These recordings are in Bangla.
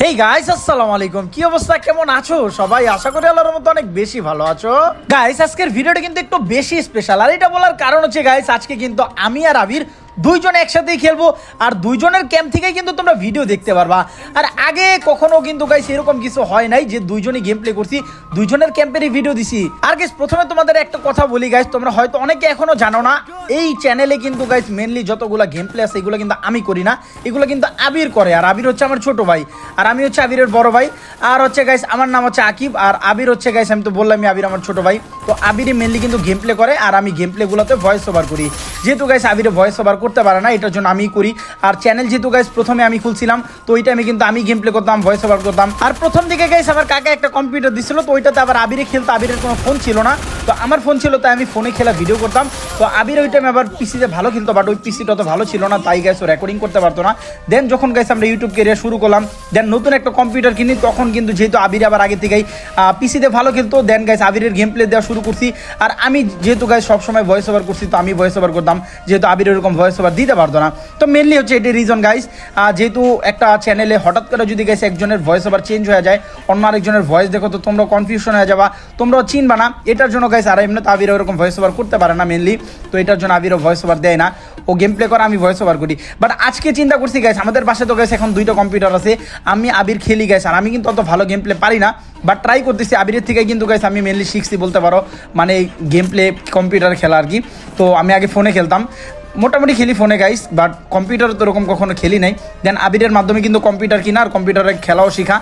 হেই গাইস আসসালামু আলাইকুম। কি অবস্থা? কেমন আছো? সবাই আশা করি আল্লাহর মতো অনেক বেশি ভালো আছো। গাইস আজকের ভিডিওটা কিন্তু একটু বেশি স্পেশাল আর এটা বলার কারণ হচ্ছে গাইস আজকে কিন্তু আমি আর আবির দুইজন একসাথেই খেলব, আর দুইজনের ক্যাম্প থেকেই কিন্তু তোমরা ভিডিও দেখতে পারবা। আর আগে কখনো কিন্তু গাইস এরকম কিছু হয় নাই যে দুইজনই গেম প্লে করছি, দুইজনের ক্যাম্পেরই ভিডিও দিছি। আর গাইস প্রথমে তোমাদের একটা কথা বলি গাইস তোমরা হয়তো অনেকে এখনও জানো না, এই চ্যানেলে কিন্তু গাইস মেনলি যতগুলো গেম প্লে আছে, এগুলো কিন্তু আমি করি না। এগুলো কিন্তু আবির করে, আর আবির হচ্ছে আমার ছোট ভাই, আর আমি হচ্ছে আবিরের বড় ভাই। আর হচ্ছে গাইস আমার নাম হচ্ছে আকিব, আর আবির হচ্ছে গাইস আমি তো বললামই আবির আমার ছোট ভাই। তো আবিরই মেনলি কিন্তু গেম প্লে করে, আর আমি গেম প্লেগুলোতে ভয়েস ওভার করি। যেহেতু গাইস আবিরে ভয়েস ওভার করতে পারে না, এটার জন্য আমিই করি। আর চ্যানেল যেহেতু গাইস প্রথমে আমি খুলছিলাম, তো ওইটা আমি কিন্তু আমি গেম প্লে করতাম ভয়েস ওভার করতাম। আর প্রথম দিকে গাইস আমার কাকা একটা কম্পিউটার দিছিল, তো ওইটাতে আবার আবিরে খেলতো আবিরের কোনো ফোন ছিল না। তো আমার ফোন ছিল, তাই আমি ফোনে খেলা ভিডিও করতাম। তো আবির ওই টাইমে আবার পিসিতে ভালো খেলতো বাট ওই পিসিটা তো ভালো ছিল না, তাই গাইস ও রেকর্ডিং করতে পারতো না। দেন যখন গাইস আমরা ইউটিউব কেরিয়ার শুরু করলাম দেন নতুন একটা কম্পিউটার কিনি, তখন কিন্তু যেহেতু আবির আবার আগে থেকেই পিসিতে ভালো খেলতো দেন গাইস আবিরের গেম প্লে দেওয়া শুরু করছি। আর আমি যেহেতু গাইস সবসময় ভয়েস ওভার করছি, তো আমি ভয়েস ওভার করতাম। যেহেতু আবির এরকম ভয়েস ওভার দিতে পারতো না। তো মেনলি হচ্ছে এটি রিজন গাইস যেহেতু একটা চ্যানেলে হঠাৎ করে যদি গাইস একজনের ভয়েস ওভার চেঞ্জ হয়ে যায়, অন্য আরেকজনের ভয়েস দেখো, তো তোমরা কনফিউশন হয়ে যাবা। তোমরাও চিনবা না। এটার জন্য গাইস আর এমনি তো আবির ওরকম ভয়েস ওভার করতে পারে না মেনলি তো এটার জন্য আবিরও ভয়েস ওভার দেয় না। ও গেম প্লে করে, আমি ভয়েস ওভার করি। বাট আজকে চিন্তা করছি গাইস আমাদের বাসায় তো গাইস এখন দুইটা কম্পিউটার আছে। আমি আবির খেলি গাইস আর আমি কিন্তু অত ভালো গেম প্লে পারি না। বাট ট্রাই করতেছি, আবিরের থেকে কিন্তু গাইস আমি মেনলি শিখছি, বলতে পারো। মানে গেম প্লে কম্পিউটার খেলা আর কি। তো আমি আগে ফোনে খেলতাম। মোটামুটি খেলি ফোনে গাইস বাট কম্পিউটার তো এরকম কখনো খেলি নাই। দেন আবিরের মাধ্যমে কিন্তু কম্পিউটার কিনা আর কম্পিউটারে খেলাও শেখা।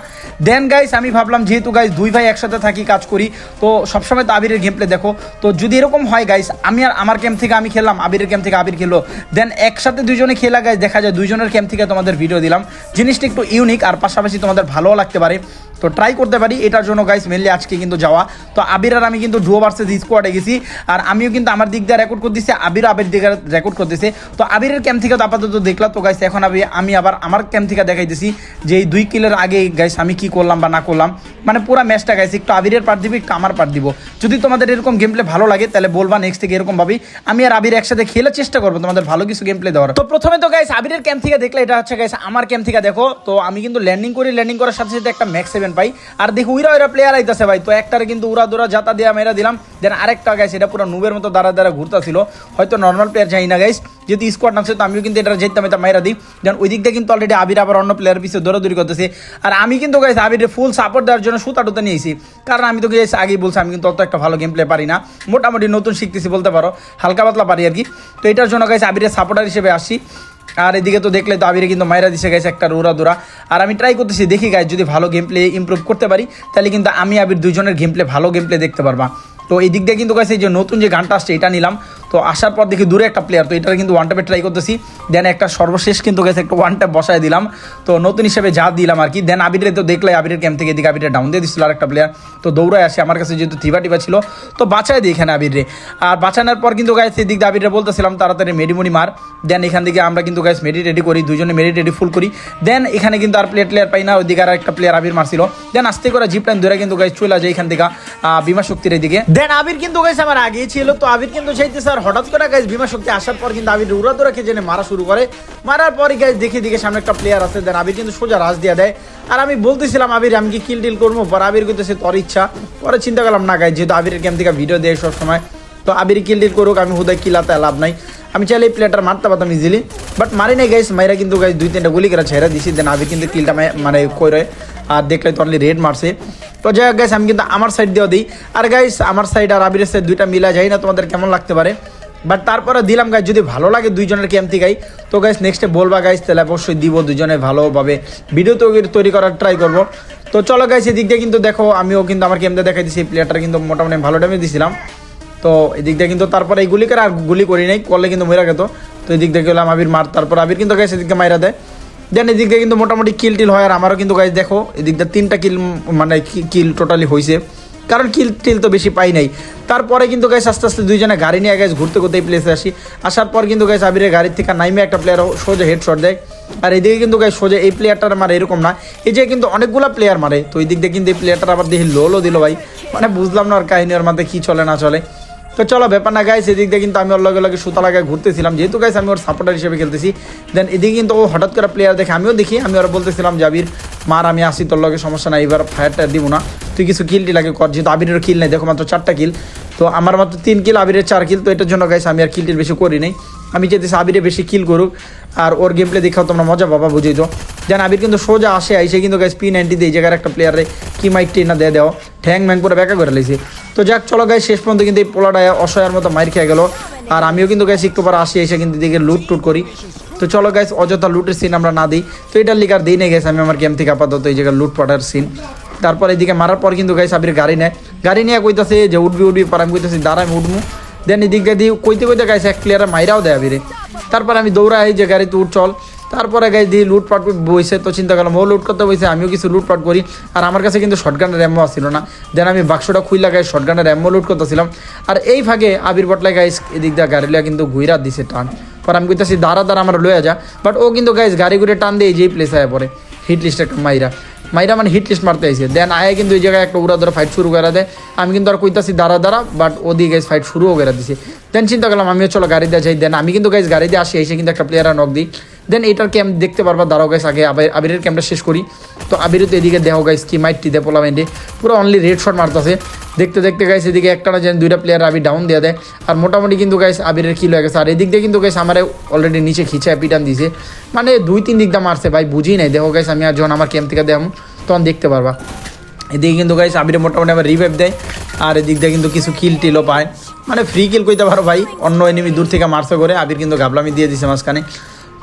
দেন গাইস আমি ভাবলাম যেহেতু গাইস দুই ভাই একসাথে থাকি, কাজ করি, তো সবসময় তো আবিরের গেম প্লে দেখো। তো যদি এরকম হয় গাইস আমি আর আমার ক্যাম্প থেকে আমি খেললাম আবিরের ক্যাম্প থেকে আবির খেলো দেন একসাথে দুজনে খেলা গাইস দেখা যায় দুইজনের ক্যাম্প থেকে তোমাদের ভিডিও দিলাম। জিনিসটা একটু ইউনিক আর পাশাপাশি তোমাদের ভালোও লাগতে পারে। তো ট্রাই করতে পারি, এটার জন্য গাইস মেনলি আজকে কিন্তু যাওয়া। তো আবির আর আমি কিন্তু ডুয়ো ভার্সেস স্কোয়াডে গেছি, আর আমিও কিন্তু আমার দিক দিয়ে রেকর্ড করতেছি, আবির আবির দিকে রেকর্ড করতেছে। তো আবিরের ক্যাম্প থেকে তো আপাতত দেখলাম তো গাইস এখন আমি আমি আবার আমার ক্যাম্প থেকে দেখাইতেছি যে এই দুই কিলের আগে গাইস আমি কি করলাম বা না করলাম। মানে পুরো ম্যাচটা গাইস একটু আবিরের পার দিবি, একটু আমার পার দিব। যদি তোমাদের এরকম গেম প্লে ভালো লাগে, তাহলে বলবা নেক্সট থেকে এরকম ভাবেই আমি আর আবির একসাথে খেলার চেষ্টা করব, তোমাদের ভালো কিছু গেম প্লে দেওয়ার। তো প্রথমে তো গাইস আবিরের ক্যাম্প থেকে দেখলে এটা হচ্ছে গাইস আমার ক্যাম্প থেকে দেখো। তো আমি কিন্তু ল্যান্ডিং করি ল্যান্ডিং করার সাথে সাথে একটা ম্যাক্স সেভেন পাই আর দেখো, উইরা উইরা প্লেয়ার আইতাছে ভাই। তো একটারে কিন্তু উড়া দুরা জাতা দিয়া মেরা দিলাম। দেন আরেকটা গাইস এটা পুরো নুবের মতো দাঁড়া দাঁড়া ঘুরতেছিল। হয়তো নর্মাল প্লেয়ার যাই না গাইস যদি স্কোয়াড নামছে, তো আমিও কিন্তু এটা যেতাম এটা মাইরা দিই। দেন ওই দিক দিয়ে কিন্তু অলরেডি আবির আবার অন্য প্লেয়ার পিছিয়ে দৌড়াদৌড়ি করতেছে। আর আমি কিন্তু গাইস আবিরের ফুল সাপোর্ট দেওয়ার জন্য সুতা টুতা নিয়েছি কারণ আমি তো গাইস আগেই বলছি, আমি কিন্তু অত একটা ভালো গেম প্লে পারি না। মোটামুটি নতুন শিখতেছি, বলতে পারো। হালকা পাতলা পারি আর কি। তো এটার জন্য গাইস আবিরের সাপোর্টার হিসেবে আসছি। আর এদিকে তো দেখলে তো আবিরে কিন্তু মাইরা দিছে গেছে একটা রোরা দোরা। আর আমি ট্রাই করতেছি, দেখি গাইজ যদি ভালো গেম প্লে ইম্প্রুভ করতে পারি, তাহলে কিন্তু আমি আবির দুজনের গেম প্লে ভালো গেম প্লে দেখতে পারবা। তো এই দিক দিয়ে কিন্তু গাইছে যে নতুন যে গানটা আসছে, এটা নিলাম। তো আসার পর দেখি দূরে একটা প্লেয়ার তো এটা কিন্তু ওয়ান ট্যাপে ট্রাই করতেছি। দেন একটা সর্বশেষ কিন্তু গেছে একটা ওয়ান ট্যাপ বসায় দিলাম। তো নতুন হিসেবে যা দিলাম আর কি। দেন আবিরে তো দেখলে আবিরের ক্যাম্প থেকে এদিকে আবিরের ডাউন দিয়ে দিচ্ছিল আর একটা প্লেয়ার তো দৌড়ায় আসে, আমার কাছে যেহেতু থিবা টিবা ছিল। তো বাঁচায় দিই এখানে আবিরে আর বাঁচানোর পর কিন্তু গাইছে এদিক দিয়ে আবিরে বলতেছিলাম, তাড়াতাড়ি মেডিমুনি মার দেন এখান থেকে আমরা কিন্তু গাইস মেডি রেডি করি দুজনে মেডি রেডি ফুল করি। দেন এখানে কিন্তু আর প্লেয়ার প্লেয়ার পাই না, ওইদিকে আর একটা প্লেয়ার আবির মারছিল। দেন আস্তে করে জিপ লাইন ধরে কিন্তু গাইস চলে যায় এখান থেকে বিমা শক্তির এদিকে। দেন আবির কিন্তু গাইস আমার আগেই ছিল, তো আবির কিন্তু চাইতে স্যার হঠাৎ করে গাইস বিমা শক্তি আসার পর কিন্তু আবির উড়া দৌড়া জেনে মারা শুরু করে। মারার পরই গাইস দেখি দিকে সামনে একটা প্লেয়ার আছে দেন আবির কিন্তু সোজা রাজ দিয়ে দেয়। আর আমি বলতেছিলাম, আবির, আমি কি কিল টিল করব? পর আবির কিন্তু সে তোর ইচ্ছা। পরে চিন্তা করলাম, না গাইস যেহেতু আবিরের ক্যাম্প থেকে ভিডিও দেয় সবসময়, তো আবির কিল টিল করুক, আমি হুদায় কিলাতে লাভ নাই। আমি চাইলে এই প্লেয়ারটার মারতে পারতাম ইজিলি বাট মারি নাই গাইস মাইরা কিন্তু গাইস দুই তিনটা গুলি করে ছেড়ে দিছি দেন আবির কিন্তু কিলটা মানে করে আর দেখলে তো অনলি রেড মারছে। তো যাই হোক গাইস আমি কিন্তু আমার সাইড দিয়েও দিই। আর গাইস আমার সাইড আর আবিরের সাইড দুইটা মিলা যায় না, তোমাদের কেমন লাগতে পারে? বাট তারপরে দিলাম গাইস যদি ভালো লাগে দুইজনের ক্যাম্প গাই? তো গাইস নেক্সটে বলবা গাইস তাহলে অবশ্যই দিব দুজনে ভালোভাবে। ভিডিও তৈরি তৈরি করার ট্রাই করব। তো চলো গাইস এদিক দিয়ে কিন্তু দেখো, আমিও কিন্তু আমার ক্যাম্পে দেখাই দিছি প্লেয়ারটা কিন্তু মোটামুটি ভালো ড্যামেজ দিছিলাম। তো এদিক দিয়ে কিন্তু তারপরে এই গুলি করে আর গুলি করি নাই, করলে কিন্তু মরে গেত। তো এদিক দিয়ে গেলাম আবির মার, তারপর আবির কিন্তু গাইস এদিকে মাইরা দেয়। দেন এদিক দিয়ে কিন্তু মোটামুটি কিল টিল হয় আর আমারও কিন্তু গাইজ দেখো, এদিক দিয়ে তিনটা কিল মানে কিল টোটালি হয়েছে কারণ কিল টিল তো বেশি পাই নাই। তারপরে কিন্তু গাইস আস্তে আস্তে দুইজনে গাড়ি নিয়ে গাইস ঘুরতে ঘুরতে এই প্লেসে আসি। আসার পর কিন্তু গাইস আবিরের গাড়ির থেকে নাইমে একটা প্লেয়ার সোজা হেডশট দেয়। আর এদিকে কিন্তু গাইস সোজা এই প্লেয়ারটার মারে এরকম না। এই যে কিন্তু অনেকগুলা প্লেয়ার মারে। তো এই দিক দিয়ে কিন্তু এই প্লেয়ারটার আবার দেখি লোলও দিল ভাই। মানে বুঝলাম না ওর কাহিনী, ওর মধ্যে কী চলে, না চলে। তো চলো, ব্যাপার না গাইস এদিক দিয়ে কিন্তু আমি ওর লগে লগে সুতা লাগায় ঘুরতেছিলাম। যেহেতু গাইস আমি ওর সাপোর্টার হিসেবে খেলতেছি দেন এদিকে কিন্তু ও হঠাৎ করে প্লেয়ার দেখে আমিও দেখি, আমি ওরা বলতেছিলাম, জাবির, মার, আমি আসি, তোর লগে সমস্যা নাই, এবার ফায়ারটা দিব না। তুই কিছু কিলটি লাগে কর। যেহেতু আবিরের কিল নেই, দেখো মাত্র চারটা কিল তো আমার মাত্র তিন কিল আবিরের চার কিল তো এটার জন্য গাইস আমি আর কিলটির বেশি করি নাই। আমি চাইতেছি আবিরে বেশি কিল করুক আর ওর গেম প্লে দেখাও তোমরা মজা পাবা, বুঝেই তো। যেন আবির কিন্তু সোজা আসে, আইসে কিন্তু গাইস পি নাইনটি দিয়ে এই জায়গার একটা প্লেয়ারে কি মাইক টেনা দিয়ে দেও। ঠ্যাং ম্যাং করে ব্যাকা করে লাইছে। তো যাক, চলো গাইস শেষ পর্যন্ত কিন্তু এই পোলাটা অসহায়ের মতো মাইর খেয়ে গেল। আর আমিও কিন্তু গাইস একটু পর আসি, এসে কিন্তু দিকে লুট টুট করি। তো চলো গাইস অযথা লুটের সিন আমরা না দিই। তো এটার লিগার দিই নেই গেছে আমি আমার গেম থেকে আপাতত এই জায়গায় লুট পাটার সিন তারপর এদিকে মারার পর কিন্তু গাইস আবির গাড়ি নেয়। গাড়ি নিয়ে কইতাছে যে উঠবি উঠবি পর আমি কইতাছি দাঁড়া আমি উঠবো। দেন এদিক দিয়ে কইতে কইতে গাইছে এক প্লেয়ারে মাইরাও দেয় আবিরে তারপর আমি দৌড়াই যে গাড়িতে উঠ, চল। তারপরে গাইজ দিয়ে লুটপাট বইছে, তো চিন্তা করলাম, ও লুট করতে বইছে, আমিও কিছু লুটপাট করি। আর আমার কাছে কিন্তু শর্টগানের র্যাম্বো আসছিল না। দেন আমি বাক্সটা খুইলা গাই শর্টগানের র্যাম্বো লুট করতেছিলাম। আর এই ফাঁকে আবির বটলাই গাইস এদিক দিয়ে গাড়ি লিয়া কিন্তু ঘুইরা দিছে টান। পর আমি কইতাছি, দাঁড়া দাঁড়া, আমার লয়ে যা। বাট ও কিন্তু গাইস গাড়ি ঘুরে টান দিয়ে যেই প্লেসে আয় পরে হিট লিস্ট মাইরা। মাইরা মানে হিট লিস্ট মারতে আইছে। দেন আয় কিন্তু এই জায়গায় একটা উড়া ধরে ফাইট শুরু করে দেয়। আমি কিন্তু আর কইতাছি, দাঁড়া দাঁড়া বাট ওদিকে গাইজ ফাইট শুরুও করে দিছি। দেন চিন্তা করলাম, আমিও চলো গাড়ি দিয়ে যাই। দেন আমি কিন্তু গাইজ গাড়ি দিয়ে আসি, এসে কিন্তু একটা প্লেয়ার নক দিই। দেন এটার ক্যাম্প দেখতে পারবা, দাঁড়াও গাইস আগে আবির, আবিরের ক্যাম্পটা শেষ করি। তো আবির তো এদিকে দেহ গাইস কি মাইটটি দে পোলা মাইন্ডে পুরো অনলি রেড শট মারতেছে। দেখতে দেখতে গাইস এদিকে একটা না যেন দুইটা প্লেয়ার আবির ডাউন দেওয়া দেয়। আর মোটামুটি কিন্তু গাইস আবিরের কিল হয়ে গেছে। আর এদিক দিয়ে কিন্তু গাইস আমার অলরেডি নিচে খিচে পিটান দিছে। মানে দুই, তিন দিক দিকটা মারছে, ভাই, বুঝি নাই। দেখো গাইস আমি আর যখন আমার ক্যাম্প থেকে দেখাম তখন দেখতে পারবা। এদিকে কিন্তু গাইস আবিরে মোটামুটি আমার রিভাইভ দেয়। আর এদিক দিয়ে কিন্তু কিছু কিল টিলও পায়। মানে ফ্রি কিল কইতে পারো ভাই, অন্য এনিমি দূর থেকে মারছে করে, আবির কিন্তু গাবলামি দিয়ে দিছে মাঝখানে।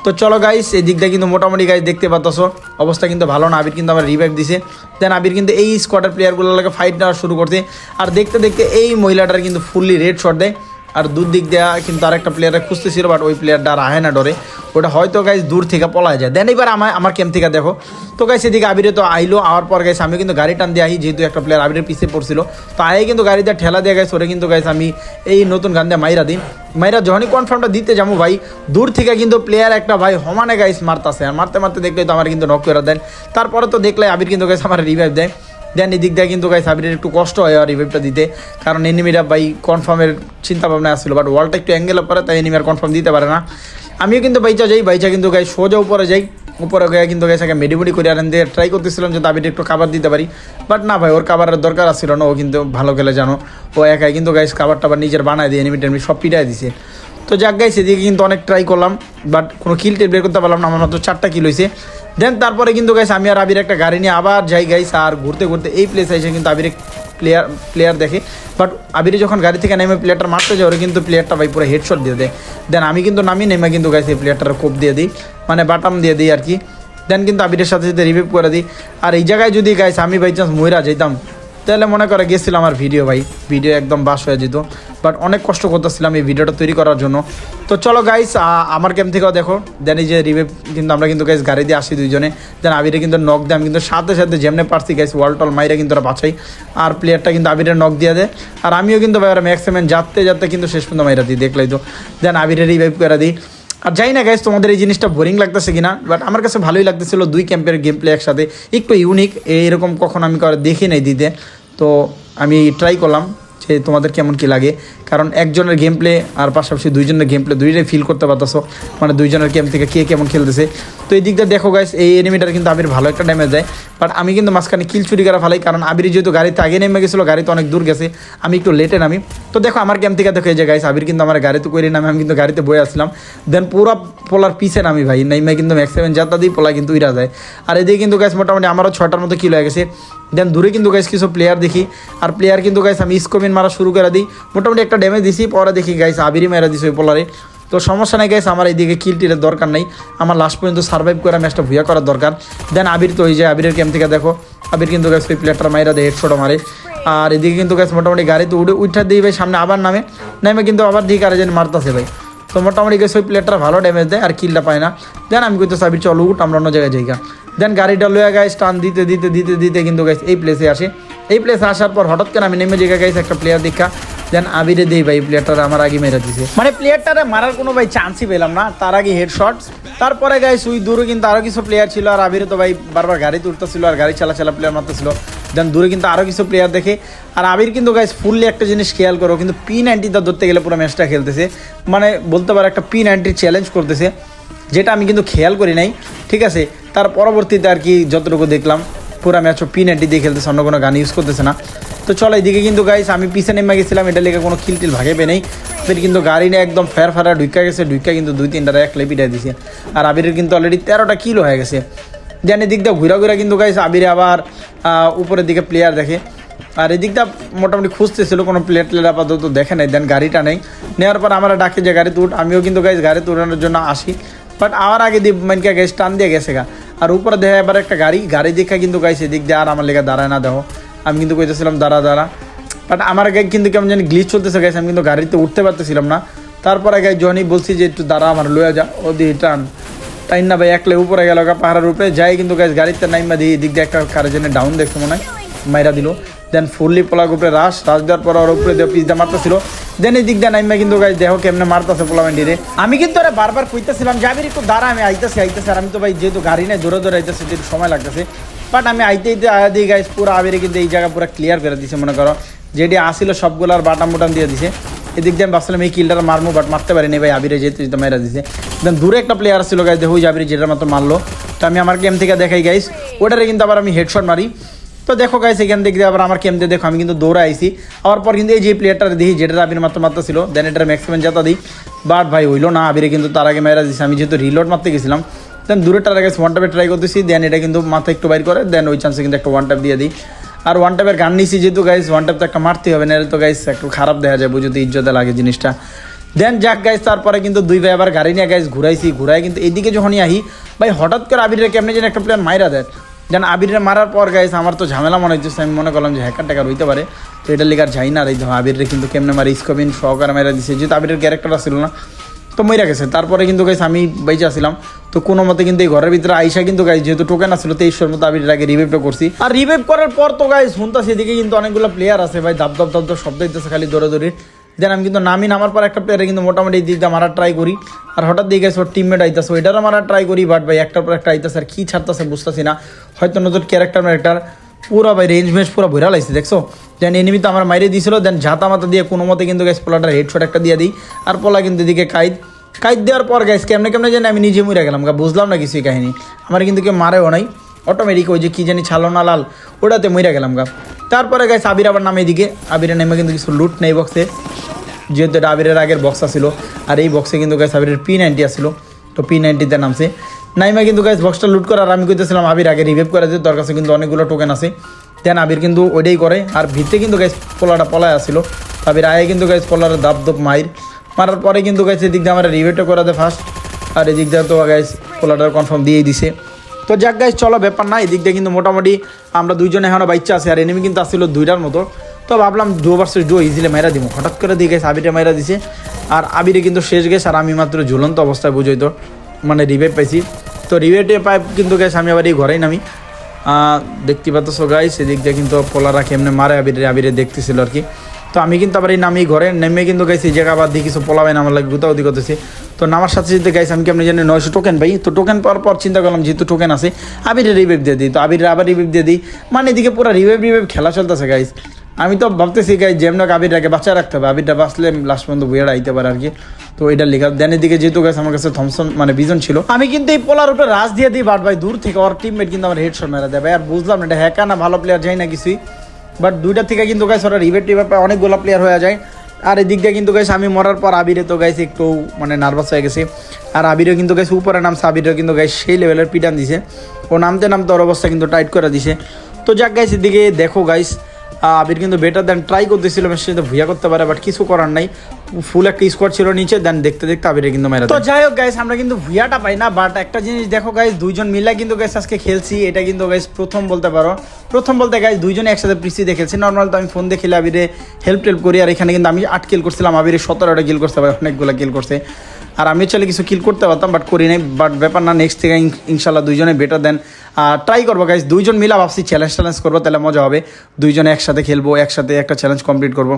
তো চলো গাইস এই দিকটা কিন্তু মোটামুটি গাইস দেখতে পাচ্ছ অবস্থা কিন্তু ভালো না, আবির কিন্তু আমার রিভাইভ দিছে। দেন আবির কিন্তু এই স্কোয়াডের প্লেয়ারগুলোর লাগে ফাইট নেওয়া শুরু করছে। আর দেখতে দেখতে এই মহিলাটার কিন্তু ফুললি রেড শট দেয়। আর দূর দিক দেওয়া কিন্তু আরেকটা প্লেয়ারে খুঁজতেছিল বাট ওই প্লেয়ারটা আর আহে না ডরে। ওটা হয়তো গাইস দূর থেকে পলায় যায়। দেন এবার আমার আমার ক্যাম্প থেকে দেখো। তো গাইস এদিকে আবিরে তো আইলো, আওয়ার পর গাইস আমি কিন্তু গাড়ি টান দিয়ে আহি, যেহেতু একটা প্লেয়ার আবিরের পিছিয়ে পড়ছিল, তো আয়ে কিন্তু গাড়ি ঠেলা দিয়ে গাইস ওরে কিন্তু গাইস আমি এই নতুন গান দিয়ে মাইরা দিন মাইরা যখনই কনফার্মটা দিতে যাব ভাই, দূর থেকে কিন্তু প্লেয়ার একটা ভাই সমানে গাইস মারতাছে। আর মারতে মারতে দেখলে তো আমার কিন্তু নক করে দেন। তারপরে তো দেখলে আবির কিন্তু গাইস আমার রিভাইভ দেয়। দেন এদিক দিয়ে কিন্তু গাইস আবিরের একটু কষ্ট হয় আর রিভাইভটা দিতে। কারণ এনিমিরা ভাই কনফার্মের চিন্তা ভাবনা আসছিল বাট ওয়ালটা একটু অ্যাঙ্গেল পরে তাই এনিমি কনফার্ম দিতে পারে না। আমিও কিন্তু বাইচা যাই, বাইচা কিন্তু গাই সোজা উপরে যাই। উপরে গিয়ে কিন্তু গাইস আগে মেডিমুডি করে আনেন দিয়ে ট্রাই করতেছিলাম যে আবির একটু খাবার দিতে পারি। বাট না ভাই, ওর খাবারের দরকার আসছিল না, ও কিন্তু ভালো খেলে জানো। ও একাই কিন্তু গাইস খাবার টাবার নিজের বানায় দিয়ে এনিমি টেনিমি সব পিটাই দিছে। তো যাক গাইছে এদিকে কিন্তু অনেক ট্রাই করলাম বাট কোনো কিল টেল বের করতে পারলাম না, আমার মাত্র চারটা কিল হয়েছে দেন তারপরে কিন্তু গাইস আমি আর আবির একটা গাড়ি নিয়ে আবার যাই গাইস আর ঘুরতে ঘুরতে এই প্লেসে এসে কিন্তু আবির প্লেয়ার প্লেয়ার দেখে। বাট আবির যখন গাড়ি থেকে নেমে প্লেয়ারটা মারতে যায় ওরা কিন্তু প্লেয়ারটা ভাই পুরো হেডশট দিয়ে দেয়। দেন আমি কিন্তু নামি, নেমে কিন্তু এই প্লেয়ারটার কোপ দিয়ে দিই মানে বাটাম দিয়ে দিই আর কি। দেন কিন্তু আবিরের সাথে সাথে রিভিভ করে দিই। আর এই জায়গায় যদি গাইস আমি বাই চান্স ময়রা যেতাম তাহলে মনে করে গেছিলাম আমার ভিডিও ভাই ভিডিও একদম বাস হয়ে যেত। বাট অনেক কষ্ট করতেছিলাম এই ভিডিওটা তৈরি করার জন্য। তো চলো গাইস আমার ক্যাম্প থেকেও দেখো। দেন এই যে রিভেভ কিন্তু আমরা কিন্তু গাইস গাড়ি দিয়ে আসি দুইজনে। দেন আবিরে কিন্তু নক দেয়, আমি কিন্তু সাথে সাথে যেমনে পারছি গাইস ওয়াল টল মাইরে কিন্তু ওরা বাঁচাই। আর প্লেয়ারটা কিন্তু আবিরের নক দিয়ে দেয়। আর আমিও কিন্তু ভাই ম্যাক্সিমাম যাতে যাতে কিন্তু শেষ পর্যন্ত মাইরা দিই, দেখলাই তো। দেন আবিরের রিভাইভ করে দিই। আর যাই না গাইস তোমাদের এই জিনিসটা বোরিং লাগতেছে কিনা বাট আমার কাছে ভালোই লাগতেছিল দুই ক্যাম্পের গেম প্লে একসাথে। একটু ইউনিক এইরকম কখন আমি করে দেখি নাই দিতে। তো আমি ট্রাই করলাম। যে তোমাদের কেমন কি লাগে। কারণ একজনের গেম প্লে আর পাশাপাশি দুইজনের গেম প্লে দুইটাই ফিল করতে পারতেছো। মানে দুইজনের গেম থেকে কে কেমন খেলতেছে। তো এই দিকটা দেখো গাইস এই এনিমিটার কিন্তু আবির ভালো একটা ড্যামেজ দেয়। বাট আমি কিন্তু মাঝখানে কিল চুরি করা ফেলাই, কারণ আবির যেহেতু গাড়িতে আগে নেমে গেছিল, গাড়িতে অনেক দূর গেছে, আমি একটু লেটে নামি। তো দেখো আমার গেম থেকে দেখো এই যে গাইস আবির কিন্তু আমার গাড়িতে করে নামে, আমি কিন্তু গাড়িতে বয়ে আসলাম দেন পুরো পোলার পিছে নামি ভাই, নাইমে কিন্তু ম্যাক্সিমাম যাত্রা দিই পোলা কিন্তু ইরা যায়। আর এদিকে কিন্তু গাইস মোটামুটি আমারও ছটার মতো কিল হয়ে গেছে। দেন দূরে কিন্তু গাইস কিছু প্লেয়ার দেখি। আর প্লেয়ার কিন্তু গাইস আমি স্কোমিন মারা শুরু করে দিই। মোটামুটি একটা ড্যামেজ দিছি, পরে দেখি গাইস আবিরই মেরা দিছি ওই পোলারে। তো সমস্যা নাই গাইস আমার এইদিকে কিল টিলের দরকার নেই। আমার লাস্ট পর্যন্ত সার্ভাইভ করে ম্যাচটা ভুয়া করার দরকার। দেন আবির তো ওই যে আবিরের ক্যাম্প থেকে দেখো, আবির কিন্তু গাইস ওই প্লেয়ারটার মাইরা দেয় হেডশটও মারে। আর এদিকে কিন্তু গাইস মোটামুটি গাড়িতে উঠে উঠা দিই ভাই, সামনে আবার নামে। নামে কিন্তু আবার দিকে আরেকজন মারতেছে ভাই। তো মোটামুটি গেছে ওই প্লেয়ারটা ভালো ড্যামেজ দেয়, আর কিলটা পায় না। দেন আমি কিন্তু সাবির চলো উঠ আমরা অন্য জায়গায় যাই দেন গাড়িটা লয়ে গাইস টান দিতে দিতে দিতে দিতে কিন্তু গাইস এই প্লেসে আসে। এই প্লেসে আসার পর হঠাৎ করে আমি নেমে জায়গায় গাইস একটা প্লেয়ার দেখা। দেন আবিরে দেই ভাই প্লেয়ারটা আমার আগে মেরে দিছে। মানে প্লেয়ারটারে মারার কোনো ভাই চান্সই পেলাম না, তার আগে হেডশট তারপরে গাইস সুই দূরে কিন্তু আরও কিছু প্লেয়ার ছিল আর আবিরে তো ভাই বারবার গাড়ি তুলতেছিল আর গাড়ি চালা চালা প্লেয়ার মারতেছিল। দেন দূরে কিন্তু আরও কিছু প্লেয়ার দেখে। আর আবির কিন্তু গাইজ ফুললি একটা জিনিস খেয়াল করো, কিন্তু পি নাইনটিটা ধরতে গেলে পুরো ম্যাচটা খেলতেছে। মানে বলতে পারো একটা পি নাইনটির চ্যালেঞ্জ করতেছে, যেটা আমি কিন্তু খেয়াল করি নাই। ঠিক আছে, তার পরবর্তীতে আর কি যতটুকু দেখলাম পুরো ম্যাচও পি নাইনটি দিয়ে খেলতেছে, অন্য কোনো গান ইউজ করতেছে না। তো চলো এইদিকে কিন্তু গাইস আমি পিছে নেমে গেছিলাম, এটা লেগে কোনো খিলটিল ভাগে নেই। ফের কিন্তু গাড়ি নিয়ে একদম ফের ফারা ঢুকা গেছে ঢুকা কিন্তু দুই তিনটা এক লেপিটা দিছে। আর আবিরের কিন্তু অলরেডি তেরোটা কিলো হয়ে গেছে। দেন এদিক দিয়ে ঘুরা ঘুরা কিন্তু গাইস আবিরে আবার উপরের দিকে প্লেয়ার দেখে। আর এদিকটা মোটামুটি খুঁজতেছিল, কোনো প্লেট প্লেট আপাতত দেখে নাই। দেন গাড়িটা নেই। নেওয়ার পর আমরা ডাকে যে গাড়িতে উঠ, আমিও কিন্তু গাইস গাড়ি উঠানোর জন্য আসি। বাট আমার আগে দিয়ে মানকে গাইস টান দিয়ে গেছে গা। আর উপরে দেখে এবার একটা গাড়ি। গাড়ি দেখা কিন্তু গাইস এদিক দিয়ে আর আমার লেগে দাঁড়ায় না, দেখো। আমি কিন্তু কইতেছিলাম, দাঁড়া দাঁড়া। বাট আমার গায়ে কিন্তু কেমন জানি গ্লিচ চলতেছে গাইছে আমি কিন্তু গাড়িতে উঠতে পারতেছিলাম না। তারপরে গাই জনি বলছি যে একটু দাঁড়া, আমার লয়ে যা, ও দিয়ে টান। তাই না ভাই, একলে উপরে গেল, গা পাহাড়ের উপরে। যাই কিন্তু গাইস গাড়িতে নাইমা দিয়ে এদিক দিয়ে একটা কারের জন্য ডাউন দেখছে মনে হয়, মাইরা দিল। দেন ফুললি পোলার উপরে রাস রাস দেওয়ার পর ওর উপরে দিয়ে পিস দিয়ে মারতেছিল। দেন এই দিক দিয়ে নাইমা কিন্তু গাই দেখো কেমনে মারতেছে পোলা রে। আমি কিন্তু আরে বারবার কইতেছিলাম যাবির একটু দাঁড়া, আমি আইতেছি আইতেছি, আর আমি তো ভাই যেহেতু গাড়ি নেই, দূরে দূরে আইতেছি যেহেতু সময় লাগতেছে। বাট আমি আইতে আইতে আয়া দিই গাইস, পুরো আবিরে কিন্তু এই জায়গা পুরো ক্লিয়ার করে দিছে, মনে করো। যেটি আসিল সবগুলার বাটাম বুটাম দিয়ে দিছে। এদিক দিয়ে আমি ভাবছিলাম এই কিলটা মারমু বাট মারতে পারিনি ভাই, আবিরে যেহেতু যেহেতু মেরা দিছে। দেন দূরে একটা প্লেয়ার ছিল গাইস, দেখো ওই যে যেটার মতো মারলো। তো আমি আমার গেম থেকে দেখাই গাইস, ওটারে কিন্তু আবার আমি হেডশট মারি। তো দেখো গাইস এখান থেকে আবার আমার কেম দিয়ে দেখো, আমি কিন্তু দৌড়ে আইছি। আবার পর কিন্তু এই যে প্লেয়ারটা দেখি, যেটা আবির মাত্র মাত্র ছিল দেন এটার ম্যাক্সিমাম যেটা দিই। বাট ভাই, হইল না, আবিরে কিন্তু তার আগে মেরা দিছে। আমি যেহেতু রিলোড মারতে গেছিলাম দেন দূরে টার আগে ওয়ান টাপে ট্রাই করতেছি দেন এটা কিন্তু মাথা একটু বাইর করে দেন ওই চান্সে কিন্তু একটা ওয়ান টাপ দিয়ে দিই। আর ওয়ান টাপের গান নিছি যেহেতু গাইস ওয়ান টাপ তো একটা মারতে হবে না তো গাইস একটু খারাপ দেখা যায় বুঝতে ইজ্জতে লাগে জিনিসটা। দেন যাক গাইস তারপরে কিন্তু দুই ভাই আবার গাড়ি নিয়ে গাইস ঘুরাইছি, ঘুরাই কিন্তু এদিকে যখনই আহি, ভাই হঠাৎ করে আবিরের কেমনি যেন একটা প্লেয়ার মাইরা দেয়। দেন আবিরে মারার পর গাইস আমার তো ঝামেলা মনে হচ্ছে আমি মনে করলাম যে হ্যাকার ট্যাকার হইতে পারে। তো এটা লিগার যাই না, আর এই দেখো আবিরে কিন্তু কেমনে মারে স্কোপিন সহকারে মারা দিছে। যেহেতু আবিরের ক্যারেক্টার ছিল না, তো মইরা গেছে। তারপরে কিন্তু গাইস আমি বাইচে আসছিলাম তো কোনো মতে কিন্তু এই ঘরের ভিতরে আইসা কিন্তু গাইস যেহেতু টোকেন আসলো তেইশশোর মতো আমি আগে রিভাইভটা করছি। আর রিভাইভ করার পর তো গাইস শুনতা এদিকে কিন্তু অনেকগুলো প্লেয়ার আছে, ভাই দাব দাব দাব দাব শব্দ দিতেছে খালি দৌড়ে দৌড়ে দেন আমি কিন্তু নামি নামার পর একটা প্লেয়ারে কিন্তু মোটামুটি দিক মারার ট্রাই করি। আর হঠাৎ দিয়ে গেছে ওর টিমমেট আইতেছে, ওইটারও মারার ট্রাই করি বাট ভাই একটার পর একটা আইতেছে আর কী ছাড়তেছে বুঝতেছি না। হয়তো নতুন ক্যারেক্টার ম্যারেক্টার পুরো ভাই রেঞ্জ ম্যাচ পুরো ভরা লাগছে দেখছ? দেন এনিমি তো আমার মাইরে দিয়েছিল দেন ঝাঁতা মাথা দিয়ে কোনো মতে কিন্তু গ্যাস পোলাটার হেডশট একটা দিয়ে দিই। আর পোলা কিন্তু এদিকে কাইদ কাইদ দেওয়ার পর গ্যাস কেমনে কেমনে জানি আমি নিজে মরে গেলাম বুঝলাম না কিছুই কাহিনী। আমার কিন্তু কেউ মারেও নাই। অটোমেটিক ওই যে কী জানি ছালো না লাল, ওটাতে মইরা গেলাম গা। তারপরে গাইস আবির আবার নামে এদিকে। আবিরের নেমে কিন্তু কিছু লুট নেই বক্সে যেহেতু এটা আবিরের আগের বক্স আসছিল আর এই বক্সে কিন্তু গাইস আবিরের পি নাইনটি আসছিল তো পি নাইনটিতে নামছে। নাইমা কিন্তু গাইস বক্সটা লুট করার আমি কইতেছিলাম আবির আগে রিভাইভ করে দিতে তোর কাছে কিন্তু অনেকগুলো টোকেন আছে। দেন আবির কিন্তু ওইটাই করে, আর ভিতরে কিন্তু গাইস পোলাটা পলায় আসছিল আবির আয়ে কিন্তু গাইস পোলার দাপ দপ মাইর। মারার পরে কিন্তু গাইস এদিক দিয়ে আমার করে দেয় ফার্স্ট আর এদিক দিয়ে তো গাইস পোলাটার কনফার্ম দিয়েই দিছে। তো যাক গাইস চলো, ব্যাপার না এদিক দিয়ে কিন্তু মোটামুটি আমরা দুইজনে এখনও বাচ্চা আছে, আর এনিমি কিন্তু আসছিল দুইটার মতো। তো ভাবলাম ডো ভার্সেস ডো ইজিলে মেরা দিব হঠাৎ করে দিয়ে গেছে আবিরে মেরা দিছে। আর আবিরে কিন্তু শেষ গেছে আর আমি মাত্র ঝুলন্ত অবস্থায় বুঝই তো মানে রিভাইভ পাইছি। তো রিভাইভে পাই কিন্তু গেছে আমি আবার এই ঘরেই নামি। দেখতে পাচ্ছ গাইস এদিক দিয়ে কিন্তু পোলারা কেমনে মারে আবিরে আবিরে দেখতেছিল আর কি। তো আমি কিন্তু আবার এই নামি ঘরে, নেমে কিন্তু গেছি জায়গা আবার দিয়ে কিছু পোলাবেন আমার লাগে, গুতাগুতি করতেছি। তো নামার সাথে সাথে গাইছি আমি কেমনি জানি নয়শো টোকেন পাই তো টোকেন পাওয়ার পর চিন্তা করলাম, যেহেতু টোকেন আছে, আবির রিভাইভ দিয়ে দিই। তো আবির আবার রিভাইভ দিয়ে দিই। মানে এদিকে পুরো রিভাইভ রিভাইভ খেলা চলতেছে গাইস আমি তো ভাবতেছি গাই যেমন আবিরটাকে বাঁচায় রাখতে হবে। আবিরটা বাঁচলে লাস্ট পর্যন্ত বুয়েরা আইতে পারে আর কি। তো এটা লেখা দেনের দিকে যেহেতু গেছে আমার কাছে থমসন মানে বিজন ছিল। আমি কিন্তু এই পোলার উপরে রাজ দিয়ে দিই বাট ভাই দূর থেকে ওর টিমমেট কিন্তু আমার হেডশট মেরা দেবে আর বুঝলাম না, এটা হ্যাকা না ভালো প্লেয়ার যাই না কিছুই। বাট দুইটা থেকে কিন্তু গাইছে ওরা রিভেট টিভেট অনেকগুলো প্লেয়ার হয়ে যায়। আর এদিক দিয়ে কিন্তু গেছে আমি মরার পর আবিরে তো গাইছে একটু মানে নার্ভাস হয়ে গেছে। আর আবিরও কিন্তু গেছে উপরে নামছে, আবিরও কিন্তু গাইছে সেই লেভেলের পিটান দিছে। ও নামতে নামতে ওর অবস্থা কিন্তু টাইট করে দিছে। তো যাক গাইছে এদিকে দেখো গাইস আবির কিন্তু বেটার দেন ট্রাই করতেছিল মেসের সাথে ভুয়া করতে পারে বাট কিছু করার নাই। ফুল একটা স্কোয়াড ছিল নিচে দেন দেখতে দেখতে আবিরে কিন্তু মেরে তো যাই হোক গাইস আমরা কিন্তু ভুয়াটা পাই না বাট একটা জিনিস দেখো গাইস দুইজন মিলে কিন্তু গাইস আজকে খেলছি এটা কিন্তু গাইস প্রথম বলতে পারো। প্রথম বলতে গাইস দুইজনে একসাথে প্রিসি দেখেছি নর্মাল তো আমি ফোন দিয়ে খেলে আবিরে হেল্প টেল্প করি আর এখানে কিন্তু আমি আট কিল করছিলাম আবিরে সতেরোটা কিল করতে পারে অনেকগুলো কিল করছে। আর আমিও চলে কিছু কিল করতে পারতাম বাট করি নাই বাট ব্যাপার না নেক্সট থেকে ইনশাল্লাহ দুইজনে বেটার দেন আর ট্রাই করব গাইজ দুইজন মিলা ভাবছি চ্যালেঞ্জ ট্যালেঞ্জ করব, তাহলে মজা হবে। দুইজনে একসাথে খেলব, একসাথে একটা চ্যালেঞ্জ কমপ্লিট করব।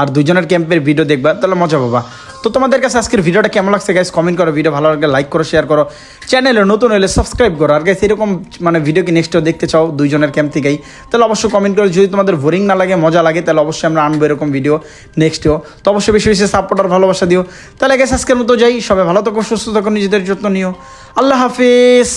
আর দুজনের ক্যাম্পের ভিডিও দেখবা, তাহলে মজা পাবা। তো তোমাদের কাছে আজকের ভিডিওটা কেমন লাগছে গাইস কমেন্ট করো ভিডিও ভালো লাগলে লাইক করো শেয়ার করো। চ্যানেলে নতুন হলে সাবস্ক্রাইব করো। আর গাইস এরকম মানে ভিডিও কি নেক্সটও দেখতে চাও, দুইজনের ক্যাম্প থেকেই, তাহলে অবশ্যই কমেন্ট করো। যদি তোমাদের বোরিং না লাগে, মজা লাগে, তাহলে অবশ্যই আমরা আনব এরকম ভিডিও নেক্সটেও তো অবশ্যই বেশি বেশি সাপোর্ট আর ভালোবাসা দিও। তাহলে গাইস আজকের মতো যাই। সবাই ভালো থাকো, সুস্থ থাকো, নিজেদের যত্ন নিও। আল্লাহ হাফিজ।